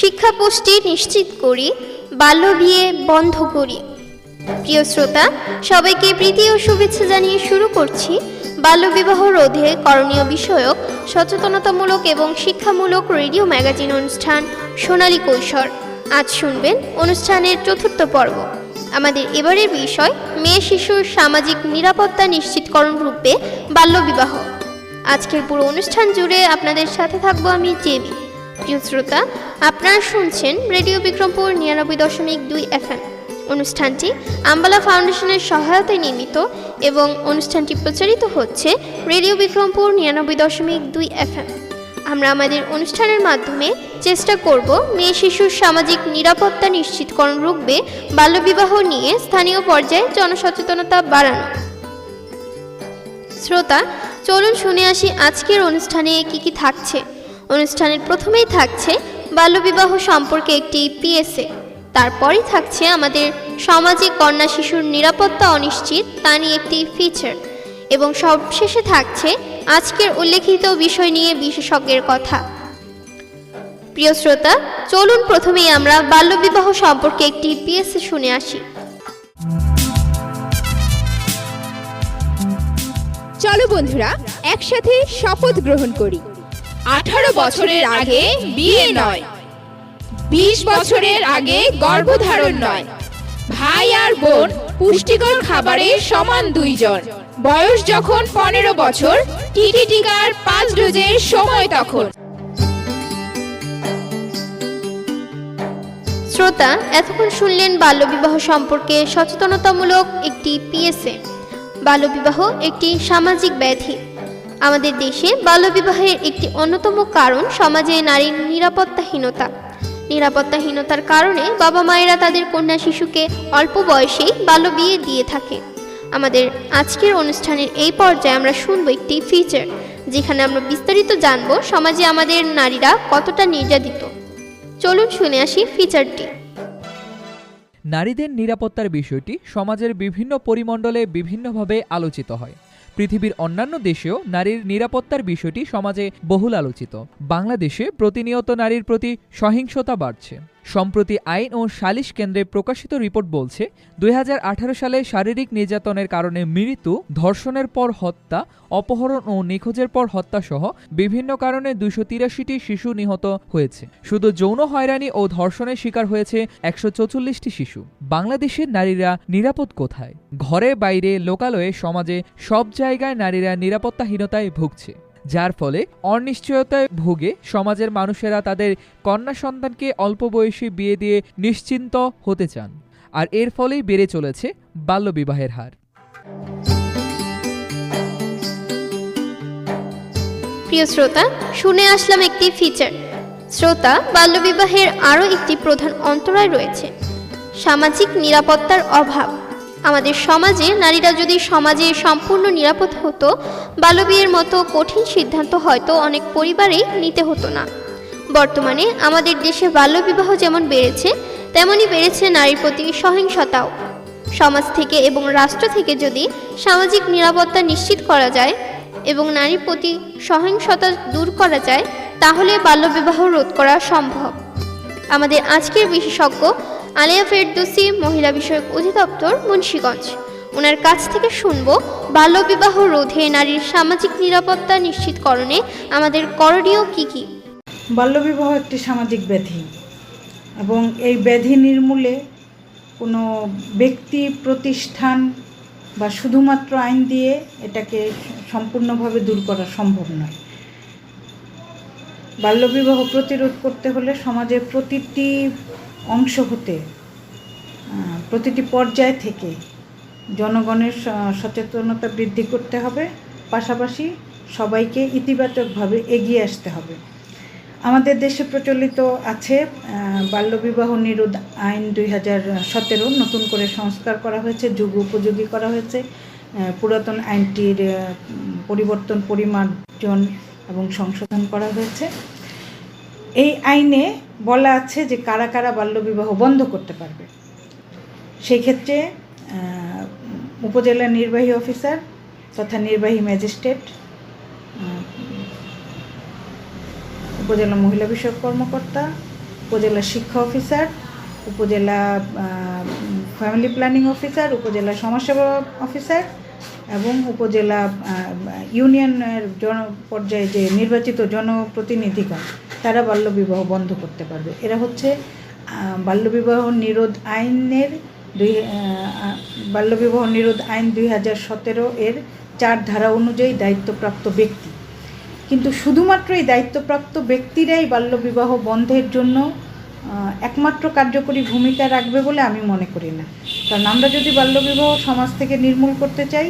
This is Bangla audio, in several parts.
শিক্ষা পুষ্টি নিশ্চিত করি, বাল্য বিয়ে বন্ধ করি। প্রিয় শ্রোতা, সবাইকে প্রীতি ও শুভেচ্ছা জানিয়ে শুরু করছি বাল্যবিবাহ রোধে করণীয় বিষয়ক সচেতনতামূলক এবং শিক্ষামূলক রেডিও ম্যাগাজিন অনুষ্ঠান সোনালী কৈশোর। আজ শুনবেন অনুষ্ঠানের চতুর্থ পর্ব। আমাদের এবারের বিষয়, মেয়ে শিশুর সামাজিক নিরাপত্তা নিশ্চিতকরণ রূপে বাল্যবিবাহ আজকের পুরো অনুষ্ঠান জুড়ে আপনাদের সাথে থাকব আমি জেবি প্রিয় শ্রোতা, আপনারা শুনছেন রেডিও বিক্রমপুর নিরানব্বই দশমিক দুই এফএম। অনুষ্ঠানটি আম্বালা ফাউন্ডেশনের সহায়তায় নির্মিত এবং অনুষ্ঠানটি প্রচারিত হচ্ছে রেডিও বিক্রমপুর নিরানব্বই দশমিক দুই এফএম। আমরা আমাদের অনুষ্ঠানের মাধ্যমে চেষ্টা করব মেয়ে শিশুর সামাজিক নিরাপত্তা নিশ্চিতকরণ রূপে বাল্যবিবাহ নিয়ে স্থানীয় পর্যায়ে জনসচেতনতা বাড়ানো। শ্রোতা, চলুন শুনে আসি আজকের অনুষ্ঠানে কি কি থাকছে। অনুষ্ঠানের প্রথমেই থাকছে বাল্যবিবাহ সম্পর্কে একটি পিএসএ। তারপরই থাকছে আমাদের সমাজে কন্যা শিশুর নিরাপত্তা অনিশ্চিত তা নিয়ে একটি ফিচার এবং সবশেষে থাকছে আজকের উল্লেখিত বিষয় নিয়ে বিশেষজ্ঞের কথা। প্রিয় শ্রোতা, চলুন প্রথমেই আমরা বাল্যবিবাহ সম্পর্কে একটি পিএসএ শুনে আসি। চলো বন্ধুরা, একসাথে শপথ গ্রহণ করি। আঠারো বছরের আগে বিয়ে নয়। বিশ বছরের আগে গর্ভধারণ নয়। ভাই আর বোন পুষ্টিকর খাবারে সমান দুইজন। বয়স যখন পনেরো বছর, টিটি টিকার পাঁচ ডোজের সময় তখন। শ্রোতা, এতক্ষণ শুনলেন বাল্যবিবাহ সম্পর্কে সচেতনতামূলক একটি পিএসএ। বাল্যবিবাহ একটি সামাজিক ব্যাধি। আমাদের দেশে বাল্যবিবাহের একটি অন্যতম কারণ সমাজে নারীর নিরাপত্তাহীনতা। নিরাপত্তাহীনতার কারণে বাবা মায়েরা তাদের কন্যা শিশুকে অল্প বয়সেই বাল্য বিয়ে দিয়ে থাকে। আমাদের আজকের অনুষ্ঠানের এই পর্যায়ে আমরা শুনব একটি ফিচার যেখানে আমরা বিস্তারিত জানব সমাজে আমাদের নারীরা কতটা নির্যাতিত। চলুন শুনে আসি ফিচারটি নারীদের নিরাপত্তার বিষয়টি সমাজের বিভিন্ন পরিমণ্ডলে বিভিন্নভাবে আলোচিত হয়। পৃথিবীর অন্যান্য দেশেও নারীর নিরাপত্তার বিষয়টি সমাজে বহুল আলোচিত। বাংলাদেশে প্রতিনিয়ত নারীর প্রতি সহিংসতা বাড়ছে। সম্প্রতি আইন ও সালিশ কেন্দ্রে প্রকাশিত রিপোর্ট বলছে, দুই হাজার আঠারো সালে শারীরিক নির্যাতনের কারণে মৃত্যু, ধর্ষণের পর হত্যা, অপহরণ ও নিখোঁজের পর হত্যা সহ বিভিন্ন কারণে দুশো তিরাশিটি শিশু নিহত হয়েছে। শুধু যৌন হয়রানি ও ধর্ষণের শিকার হয়েছে একশো শিশু। বাংলাদেশের নারীরা নিরাপদ কোথায়? ঘরে, বাইরে, লোকালয়ে, সমাজে সব জায়গায় নারীরা নিরাপত্তাহীনতায় ভুগছে। যার ফলে অনিশ্চয়তায় ভুগে সমাজের মানুষেরা তাদের কন্যা সন্তানকে অল্প বয়সী বিয়ে দিয়ে নিশ্চিন্ত হতে চান। আর এর ফলেই বেড়ে চলেছে বাল্যবিবাহের হার। প্রিয় শ্রোতা, শুনে আসলাম একটি ফিচার শ্রোতা, বাল্যবিবাহের আরও একটি প্রধান অন্তরায় রয়েছে। সামাজিক নিরাপত্তার অভাব। আমাদের সমাজে নারীরা যদি সমাজে সম্পূর্ণ নিরাপদ হতো, বাল্যবিয়ের মতো কঠিন সিদ্ধান্ত হয়তো অনেক পরিবারেই নিতে হতো না। বর্তমানে আমাদের দেশে বাল্যবিবাহ যেমন বেড়েছে, তেমনই বেড়েছে নারীর প্রতি সহিংসতাও। সমাজ থেকে এবং রাষ্ট্র থেকে যদি সামাজিক নিরাপত্তা নিশ্চিত করা যায় এবং নারীর প্রতি সহিংসতা দূর করা যায়, তাহলে বাল্যবিবাহ রোধ করা সম্ভব। আমাদের আজকের বিশেষজ্ঞ আলিয়া ফেরদৌসি, মহিলা বিষয়ক অধিদপ্তর, মুন্সীগঞ্জ। ওনার কাছ থেকে শুনব, বাল্যবিবাহ রোধে নারীর সামাজিক নিরাপত্তা নিশ্চিতকরণে আমাদের করণীয় কি কি? বাল্যবিবাহ একটি সামাজিক ব্যাধি এবং এই ব্যাধি নির্মূলে কোনো ব্যক্তি, প্রতিষ্ঠান বা শুধুমাত্র আইন দিয়ে এটাকে সম্পূর্ণভাবে দূর করা সম্ভব নয়। বাল্যবিবাহ প্রতিরোধ করতে হলে সমাজের প্রতিটি অংশ হতে প্রতিটি পর্যায় থেকে জনগণের সচেতনতা বৃদ্ধি করতে হবে। পাশাপাশি সবাইকে ইতিবাচকভাবে এগিয়ে আসতে হবে। আমাদের দেশে প্রচলিত আছে বাল্যবিবাহ নিরোধ আইন দুই হাজার সতেরো। নতুন করে সংস্কার করা হয়েছে, যুগ উপযোগী করা হয়েছে। পুরাতন আইনটির পরিবর্তন, পরিমার্জন এবং সংশোধন করা হয়েছে। এই আইনে বলা আছে যে কারা কারা বাল্যবিবাহ বন্ধ করতে পারবে। সেই ক্ষেত্রে উপজেলা নির্বাহী অফিসার তথা নির্বাহী ম্যাজিস্ট্রেট উপজেলা মহিলা বিষয়ক কর্মকর্তা, উপজেলা শিক্ষা অফিসার, উপজেলা ফ্যামিলি প্ল্যানিং অফিসার, উপজেলা সমাজসেবা অফিসার এবং উপজেলা ইউনিয়নের জন, পর্যায়ে যে নির্বাচিত জনপ্রতিনিধিগণ। তারা বাল্যবিবাহ বন্ধ করতে পারবে। এরা হচ্ছে বাল্যবিবাহ নিরোধ আইনের দুই বাল্যবিবাহ নিরোধ আইন দুই হাজার সতেরো এর চার ধারা অনুযায়ী দায়িত্বপ্রাপ্ত ব্যক্তি। কিন্তু শুধুমাত্র এই দায়িত্বপ্রাপ্ত ব্যক্তিরাই বাল্যবিবাহ বন্ধের জন্য একমাত্র কার্যকরী ভূমিকা রাখবে বলে আমি মনে করি না। কারণ আমরা যদি বাল্যবিবাহ সমাজ থেকে নির্মূল করতে চাই,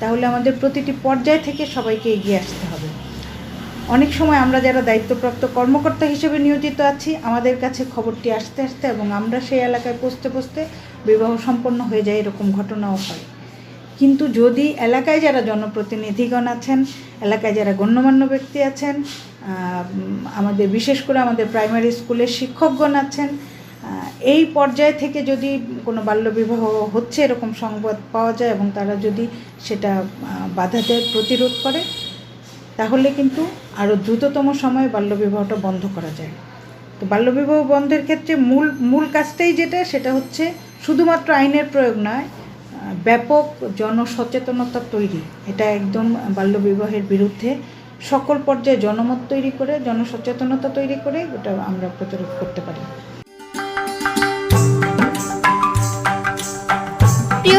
তাহলে আমাদের প্রতিটি পর্যায় থেকে সবাইকে এগিয়ে আসতে হবে। অনেক সময় আমরা যারা দায়িত্বপ্রাপ্ত কর্মকর্তা হিসেবে নিয়োজিত আছি, আমাদের কাছে খবরটি আসতে আসতে এবং আমরা সেই এলাকায় পৌঁছতে পৌঁছতে বিবাহ সম্পন্ন হয়ে যায় এরকম ঘটনাও হয়। কিন্তু যদি এলাকায় যারা জনপ্রতিনিধিগণ আছেন, এলাকায় যারা গণ্যমান্য ব্যক্তি আছেন আমাদের বিশেষ করে আমাদের প্রাইমারি স্কুলের শিক্ষকগণ আছেন এই পর্যায় থেকে যদি কোনো বাল্যবিবাহ হচ্ছে এরকম সংবাদ পাওয়া যায় এবং তারা যদি সেটা বাধা দেয়, প্রতিরোধ করে তাহলে কিন্তু আরও দ্রুততম সময়ে বাল্যবিবাহটা বন্ধ করা যায়। তো বাল্যবিবাহ বন্ধের ক্ষেত্রে মূল মূল কাজটাই যেটা, সেটা হচ্ছে শুধুমাত্র আইনের প্রয়োগ নয় ব্যাপক জনসচেতনতা তৈরি। এটা একদম বাল্যবিবাহের বিরুদ্ধে সকল পর্যায়ে জনমত তৈরি করে, জনসচেতনতা তৈরি করে, ওটা আমরা প্রতিরোধ করতে পারি।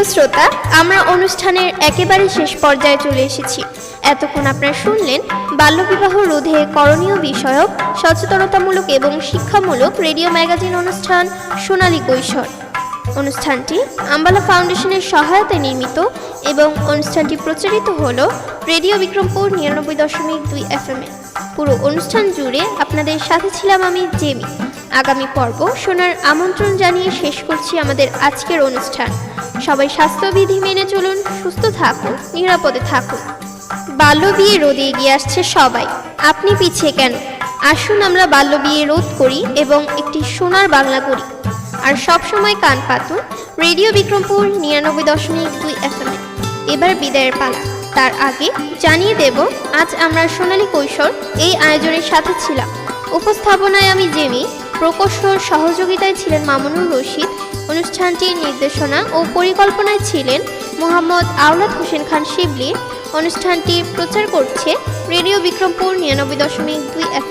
শ্রোতা, আমরা অনুষ্ঠানের একেবারে শেষ পর্যায়ে চলে এসেছি। এতক্ষণ আপনারা শুনলেন বাল্যবিবাহ রোধে করণীয় বিষয়ক, সচেতনতামূলক এবং শিক্ষামূলক রেডিও ম্যাগাজিন অনুষ্ঠান সোনালী কৈশোর। অনুষ্ঠানটি আম্বালা ফাউন্ডেশনের সহায়তায় নির্মিত এবং অনুষ্ঠানটি প্রচারিত হল রেডিও বিক্রমপুর নিরানব্বই দশমিক দুই এফ এ। পুরো অনুষ্ঠান জুড়ে আপনাদের সাথে ছিলাম আমি জেমি। আগামী পর্ব শোনার আমন্ত্রণ জানিয়ে শেষ করছি আমাদের আজকের অনুষ্ঠান। সবাই স্বাস্থ্যবিধি মেনে চলুন, সুস্থ থাকুন, নিরাপদে থাকুন। বাল্য বিয়ে রোধে এগিয়ে আসছে সবাই। আপনি পিছিয়ে কেন? আসুন আমরা বাল্য বিয়ে রোধ করি এবং একটি সোনার বাংলা করি। আর সব সময় কান পাতুন, রেডিও বিক্রমপুর নিরানব্বই দশমিক দুই এফ এবার বিদায়ের পালা। তার আগে জানিয়ে দেব, আজ আমরা সোনালী কৈশোর এই আয়োজনের সাথে ছিলাম। উপস্থাপনায় আমি জেমি, প্রকৌশল সহযোগিতায় ছিলেন মামুনুর রশিদ অনুষ্ঠানটির নির্দেশনা ও পরিকল্পনায় ছিলেন মোহাম্মদ আওলাদ হোসেন খান শিবলি। অনুষ্ঠানটি প্রচার করছে রেডিও বিক্রমপুর নিরানব্বই দশমিক দুই এফ